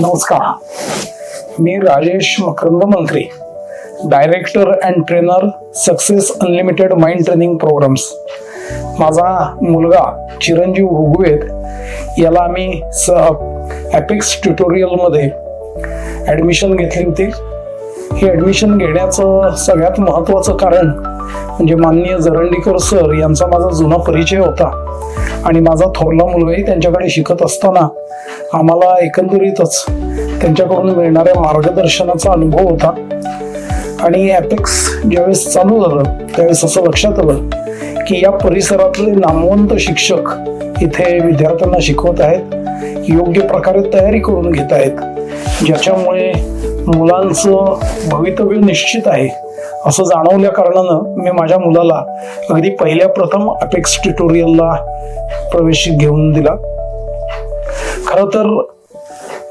नमस्कार. मी Rajesh Makarand Mantri director and trainer success unlimited mind training programs माझा मुलगा चिरंजीव हुगवेद याला आम्ही सह ॲपिक्स ट्युटोरियलमध्ये ॲडमिशन घेतली होती. ही ॲडमिशन घेण्याचं सगळ्यात महत्त्वाचं कारण म्हणजे माननीय जरंडीकर सर यांचा माझा जुना परिचय होता. आणि माझा थोरला मुलगाही त्यांच्याकडे शिकत असताना आम्हाला एकंदरीतच त्यांच्याकडून मिळणाऱ्या मार्गदर्शनाचा अनुभव होता. आणि ॲपेक्स ज्यावेळेस चालू झालं त्यावेळेस असं लक्षात आलं की या परिसरातले नामवंत शिक्षक इथे विद्यार्थ्यांना शिकवत आहेत योग्य प्रकारे तयारी करून घेत आहेत ज्याच्यामुळे मुलांचं भवितव्य निश्चित आहे. असं जाणवल्या कारणानं मी माझ्या मुलाला अगदी पहिल्या प्रथम अपेक्स ट्युटोरियलला प्रवेश घेऊन दिला. खरं तर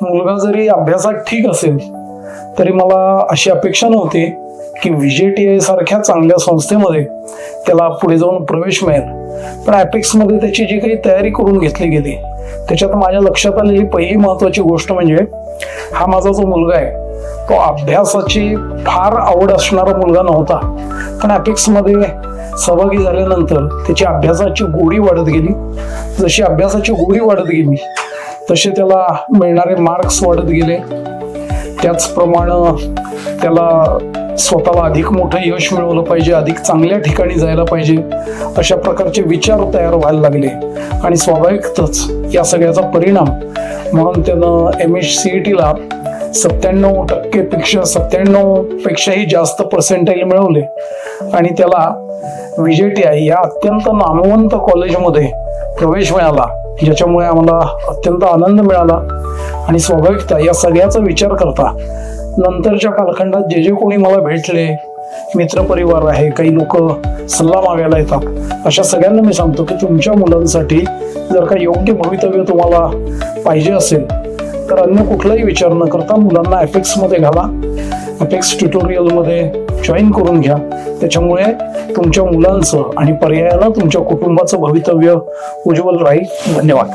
मुलगा जरी अभ्यासात ठीक असेल तरी मला अशी अपेक्षा नव्हती की विजय टी सारख्या चांगल्या संस्थेमध्ये त्याला पुढे जाऊन प्रवेश मिळेल. पण ॲपेक्समध्ये त्याची जी काही तयारी करून घेतली गेली त्याच्यात माझ्या लक्षात आलेली पहिली महत्वाची गोष्ट म्हणजे हा माझा जो मुलगा आहे तो अभ्यासाची फार आवड असणारा मुलगा नव्हता. पण ॲपेक्समध्ये सहभागी झाल्यानंतर त्याची अभ्यासाची गोडी वाढत गेली. जशी अभ्यासाची गोडी वाढत गेली तसे त्याला मिळणारे मार्क्स वाढत गेले. त्याचप्रमाणे त्याला स्वतःला अधिक मोठं यश मिळवलं पाहिजे अधिक चांगल्या ठिकाणी जायला पाहिजे अशा प्रकारचे विचार तयार व्हायला लागले. आणि स्वाभाविकतच या सगळ्याचा परिणाम म्हणून त्यानं एम एच सी ई टीला सत्त्याण्णव टक्केपेक्षा सत्त्याण्णव पेक्षाही जास्त पर्सेंटाईल मिळवले. आणि त्याला विजेटी आय या अत्यंत नामवंत कॉलेजमध्ये प्रवेश मिळाला. ज्याच्यामुळे आम्हाला अत्यंत आनंद मिळाला आणि स्वाभाविकता या सगळ्याचा विचार करता नंतरच्या कालखंडात जे जे कोणी मला भेटले मित्रपरिवार आहे काही लोक सल्ला मागायला येतात अशा सगळ्यांना मी सांगतो की तुमच्या मुलांसाठी जर का योग्य भवितव्य तुम्हाला पाहिजे असेल तर अन्य कुठलाही विचार न करता मुलांना एफेक्समध्ये घाला. अपेक्स ट्युटोरियलमध्ये जॉईन करून घ्या. त्याच्यामुळे तुमच्या मुलांचं आणि पर्यायाला तुमच्या कुटुंबाचं भवितव्य उज्ज्वल राहील. धन्यवाद.